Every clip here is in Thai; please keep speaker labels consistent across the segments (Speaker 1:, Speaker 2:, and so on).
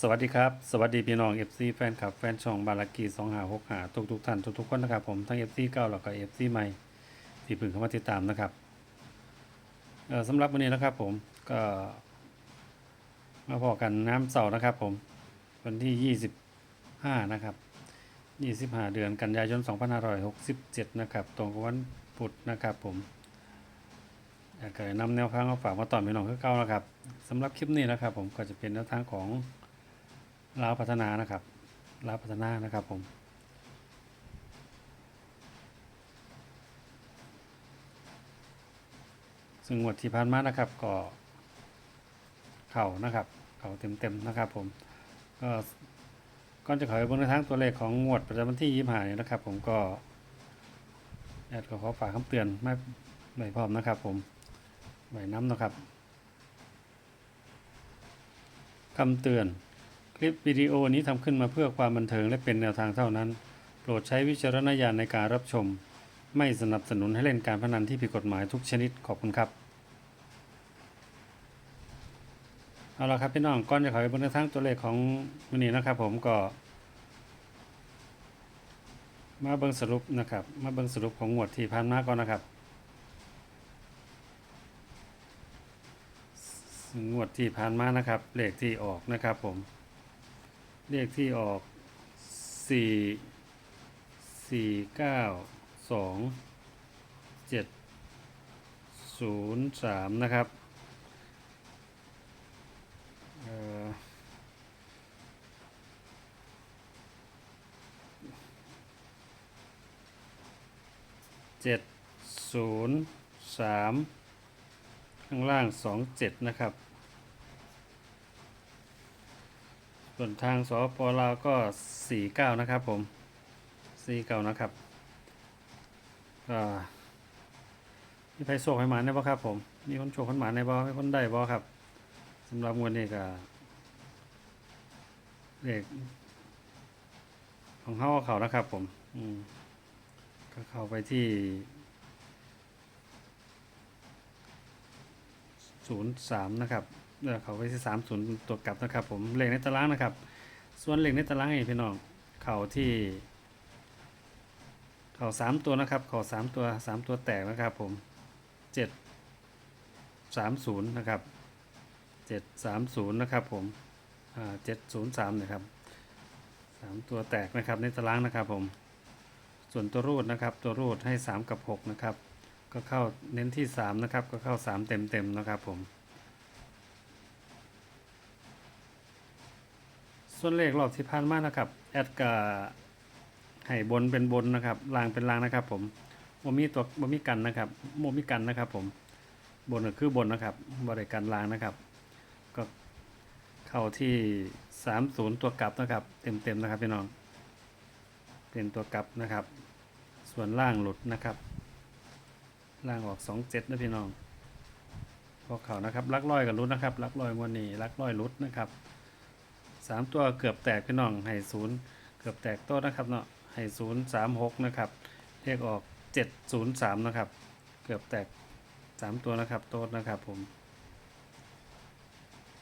Speaker 1: สวัสดีครับ สวัสดีพี่น้อง FC แฟนคลับ แฟนช่องบารากี2 5 6 5ทุกทุกท่านทุกๆคนนะครับผมทั้ง FC เก่าแล้วก็ FC ใหม่ที่เพิ่งเข้ามาติดตามนะครับเอ่อสำหรับวันนี้นะครับผมก็มาพอกันน้ำเสาร์นะครับผมวันที่ 25 นะครับ 25 เดือนกันยายน 2567 นะครับ ตรงกับวันพุธนะครับผมอยากจะนำแนวทางมาฝากมาต่อพี่น้องเคือเก่านะครับสำหรับคลิปนี้นะครับ ผมก็จะเป็นแนวทางของ ลาวพัฒนานะครับลาวพัฒนานะครับผมซึ่งงวดที่ผ่านมานะครับก็เข่านะครับเข่าเต็มๆนะครับผมก็ก่อนจะขอไปเบนในทางตัวเลขของงวดประจำวันที่ยี่ห้านี่ยนะครับ ผมก็แอดก็ขอฝากคำเตือนไม่ไม่พร้อมนะครับ ผมไว้น้ำนะครับคำเตือน คลิปวิดีโอนี้ทำขึ้นมาเพื่อความบันเทิงและเป็นแนวทางเท่านั้น โปรดใช้วิจารณญาณในการรับชม ไม่สนับสนุนให้เล่นการพนันที่ผิดกฎหมายทุกชนิดขอบคุณครับ เอาละครับพี่น้องก่อนจะขอไปบนทางตัวเลขของวันนี้นะครับ ผมก็ มาเบิ่งสรุปนะครับ มาเบิ่งสรุปของงวดที่ผ่านมาก่อนนะครับงงวดที่ผ่านมานะครับเลขที่ออกนะครับผม เลขที่ออกสี่สี่เก้าสองเจ็ดศูนะครับเอ่อเจ็ดศูนย์สามข้างล่างสองเจ็ดนะครับ ส่วนทางสปลาวก็สี่เก้านะครับผมสี่เก้านะครับก็มีใครโชคให้หมาได้บ่ครับผม มีคนโชคคนหมาในบ่มีคนได้บ่ครับสำหรับงวดนี้ก็เลขของเขาเขานะครับผม อืมก็เข้าไปที่ศูนย์สามนะครับ เลือกเขาไว้ที่สามศูนย์ตัวกลับนะครับ ผมเลขในตารางนะครับ ส่วนเลขในตารางนี่พี่น้องเข่าที่ เข่าสามตัวนะครับ เข่าสามตัวสามตัวแตกนะครับ ผมเจ็ดสามศูนย์นะครับเจ็ดสามศูนย์นะครับ ผมอ่าเจ็ดศูนย์สามนะครับสามตัวแตกนะครับในตารางนะครับผมส่วนตัวรูดนะครับ ตัวรูดให้สามกับหกนะครับ ก็เข้าเน้นที่สามนะครับ ก็เข้าสามเต็มเต็มนะครับผม ส่วนเลขรอบที่ผ่านมานะครับ แอดกะให้บนเป็นบนนะครับล่างเป็นล่างนะครับ ผมบ่มีตัวบ่มีกันนะครับบ่มีกันนะครับ ผมบนก็คือบนนะครับบ่ได้กันล่างนะครับ ก็เข้าที่30ตัวกลับนะครับ เต็มๆนะครับพี่น้องเป็นตัวกลับนะครับ ส่วนล่างหลุดนะครับล่างออก27นะพี่น้องพอเขานะครับลักร้อยกับรุดนะครับลักร้อยวันนี้ลักร้อยรุดนะครับ สามตัวเกือบแตกพี่น้องให้ศูนย์เกือบแตกโต๊ะนะครับเนาะให้ศูนย์สามหกนะครับเลขออกเจ็ดศูนย์สามนะครับ เกือบแตกสามตัวนะครับ โต๊ะนะครับผม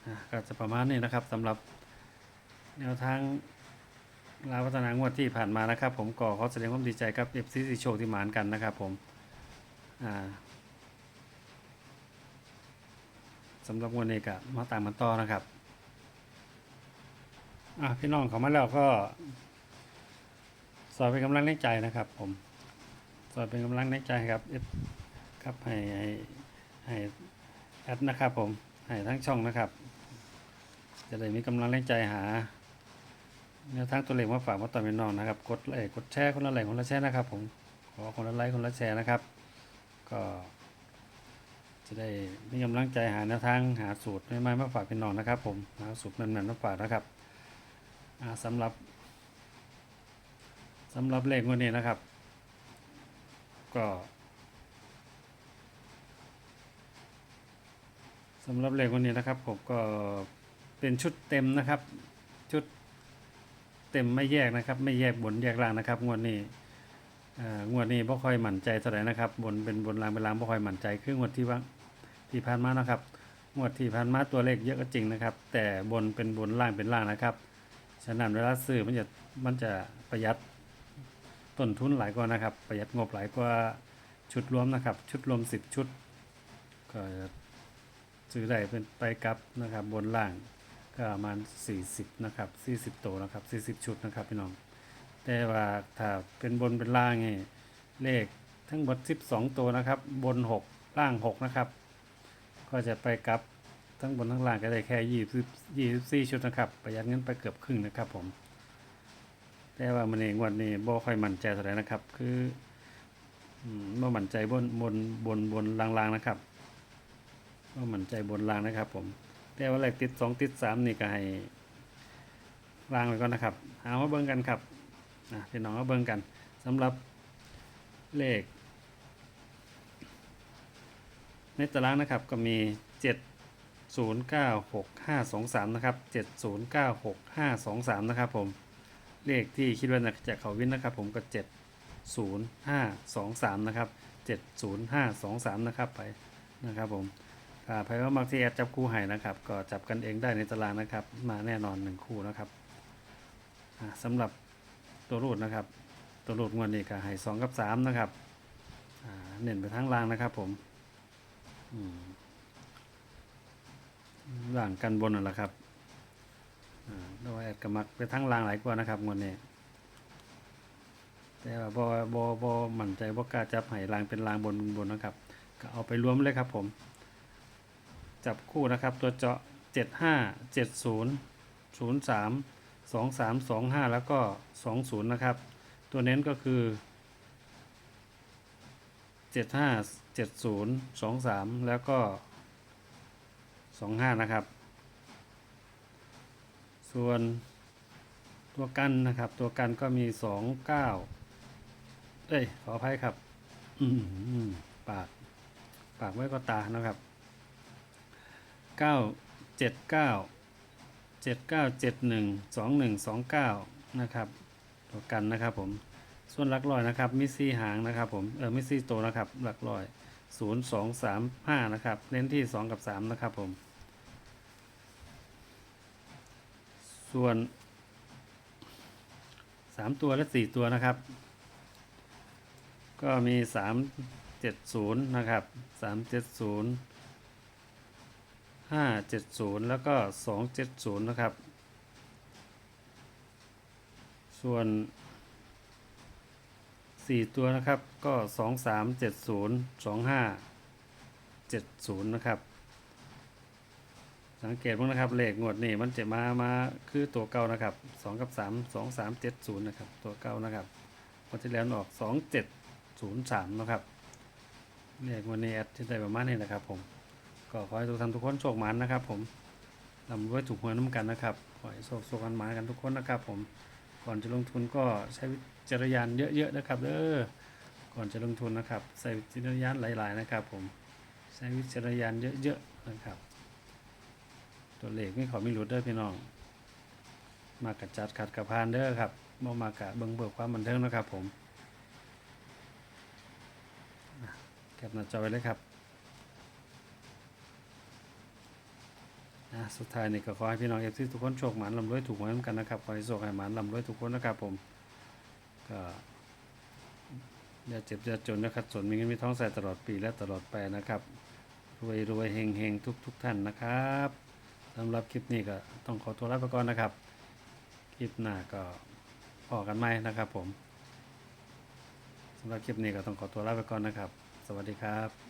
Speaker 1: อะก็จะประมาณนี้นะครับสำหรับแนวทางลาวพัฒนางวดที่ผ่านมานะครับ ผมก็ขอแสดงความดีใจกับเอฟซีซีโชคที่หมานกันนะครับผมอ่าสำหรับงวดนี้ก็มาตามมันต่อนะครับ อะพี่น้องเขามาแล้วก็สอนเป็นกำลังในใจนะครับ ผมสอนเป็นกำลังในใจครับเอฟครับให้ให้ให้แอดนะครับ ผมให้ทั้งช่องนะครับ จะได้มีกำลังแรงใจหาแนวทางตัวเลขมาฝากมาต่อพี่น้องนะครับ กดไลค์กดแชร์คนละไลค์คนละแชร์นะครับ ผมขอคนละไลค์คนละแชร์นะครับ ก็จะได้มีกำลังใจหาแนวทางหาสูตรใหม่ๆมาฝากพี่น้องนะครับ ผมหาสูตรแม่นๆมาฝากนะครับ สำหรับสำหรับเลขวันนี้นะครับ ก็สำหรับเลขวันนี้นะครับ ผมก็เป็นชุดเต็มนะครับ ชุดเต็มไม่แยกนะครับ ไม่แยกบนแยกล่างนะครับ งวดนี้อ่างวดนี้บ่ค่อยหมั่นใจเท่าไหร่นะครับ บนเป็นบนล่างเป็นล่างบ่ค่อยหมั่นใจคืองวดที่ว่าที่ผ่านมานะครับงวดที่ผ่านมาตัวเลขเยอะก็จริงนะครับ แต่บนเป็นบนล่างเป็นล่างนะครับ ฉะนั้นเวลาซื้อมันจะมันจะประหยัดต้นทุนหลายกว่านะครับ ประหยัดงบหลายกว่าชุดรวมนะครับ ชุดรวม 10 ชุด ก็ซื้อได้เป็นไปกลับนะครับ บนล่างก็ประมาณ 40 นะครับ 40ตัวนะครับ 40 ชุดนะครับพี่น้อง แต่ว่าถ้าเป็นบนเป็นล่างนี่เลขทั้งหมด 12 ตัวนะครับ บน 6 ล่าง 6 นะครับ ก็จะไปกลับ ทั้งบนทั้งล่างก็ได้แค่ยี่สิบยี่สิบสี่ชุดนะครับ ประหยัดเงินไปเกือบครึ่งนะครับผม แต่ว่ามันเองวันนี้บ่ค่อยมั่นใจเท่าไหร่นะครับ คืออืมบ่มั่นใจบนบนบนบนลางๆนะครับบ่มั่นใจบนลางนะครับ ผม แต่ว่าเลขติดสองติดสามนี่ก็ให้ลางไว้ก่อนนะครับ เอามาเบิ่งกันครับนะพี่น้องมาเบิ่งกันสำหรับเลข ในตารางนะครับก็มี7 0 9 6 5 2 3 นะครับ 7 0 9 6 5 2 3 นะครับผม เลขที่คิดว่าจะเขาวินนะครับผมก็ 7 0 5 2 3 นะครับ 7 0 5 2 3 นะครับไปนะครับผมถ้าใครว่ามักที่แอดจับคู่ให้นะครับ ก็จับกันเองได้ในตารางนะครับ มาแน่นอน 1 คู่นะครับสำหรับตัวรูดนะครับตัวรูดงวดนี้ก็ให้2กับ3นะครับเน้นไปทางล่างนะครับผม อืม ล่างกันบนนั่นแหละครับอ่าแอดกระมักไปทั้งล่างหลายกว่านะครับงวดนี้แต่ว่าบอบอบอมั่นใจว่ากล้าจับให้ล่างเป็นลางบนบนนะครับ ก็เอาไปรวมเลยครับผม จับคู่นะครับ ตัวเจาะเจ็ดห้าเจ็ดศูนย์ศูนย์สามสองสามสองห้าแล้วก็สองศูนย์นะครับ ตัวเน้นก็คือเจ็ดห้าเจ็ดศูนย์สองสามแล้วก็ สองห้านะครับ ส่วนตัวกันนะครับ ตัวกันก็มีสองเก้าเอ้ย ขออภัยครับปาก ปากไว้ก็ตานะครับเก้าเจ็ดเก้าเจ็ดเก้าเจ็ดหนึ่งสองหนึ่งสองเก้านะครับ ตัวกันนะครับผม ส่วนหลักร้อยนะครับ มิซี่หางนะครับผม เออมิซี่โตวนะครับ หลักร้อย ศูนย์สองสามห้านะครับ เน้นที่สองกับสามนะครับผม ส่วนสามตัวและสี่ตัวนะครับ ก็มีสามเจ็ดศูนย์นะครับสามเจ็ดศูนย์ห้าเจ็ดศูนย์แล้วก็สองเจ็ดศูนย์นะครับ ส่วน สี่ตัวนะครับก็สองสามเจ็ดศูนย์สองห้าเจ็ดศูนย์นะครับ สังเกตบ้างนะครับเลขงวดนี่มันจะมามาคือตัวเก่านะครับสองกับสามสองสามเจ็ดศูนย์นะครับตัวเก่านะครับวันที่แล้วออกสองเจ็ดศูนย์สามนะครับเลขงวันนี้แอดที่ได้ประมาณนี้นะครับ ผมก็ขอให้ทุกท่านทุกคนโชคมันนะครับ ผมลำรวยถูกหวยน้ำกันนะครับขอให้โชคโชคกันมากันทุกคนนะครับ ผม ก่อนจะลงทุนก็ใช้วิจารณญาณเยอะๆนะครับเด้อก่อนจะลงทุนนะครับ ใส่วิจารณญาณหลาย ๆ นะครับ ผมใช้วิจารณญาณเยอะๆนะครับ ตัวเลขไม่ขอไม่หลุดเด้อพี่น้อง มากระจัดขัดกระพานเด้อครับมามากะเบิ่งเบิกความบันเทิงนะครับผมแคปหน้าจอไว้เลยครับอะ สุดท้ายนี่ก็ขอให้พี่น้องเอฟซีทุกคนโชคหมานลำรวยถูกหวยนกันนะครับขอให้โชคให้หมานลำรวยทุกคนนะครับผมก็อย่าเจ็บอย่าจนนะครับส่วนมีเงินมีท้องใส่ตลอดปีและตลอดไปนะครับ รวยรวยเฮงเฮงทุกทุกท่านนะครับสำหรับคลิปนี้ก็ต้องขอตัวลาไปก่อนนะครับ คลิปหน้าก็พอกันไหมนะครับผมสำหรับคลิปนี้ก็ต้องขอตัวลาไปก่อนนะครับ สวัสดีครับ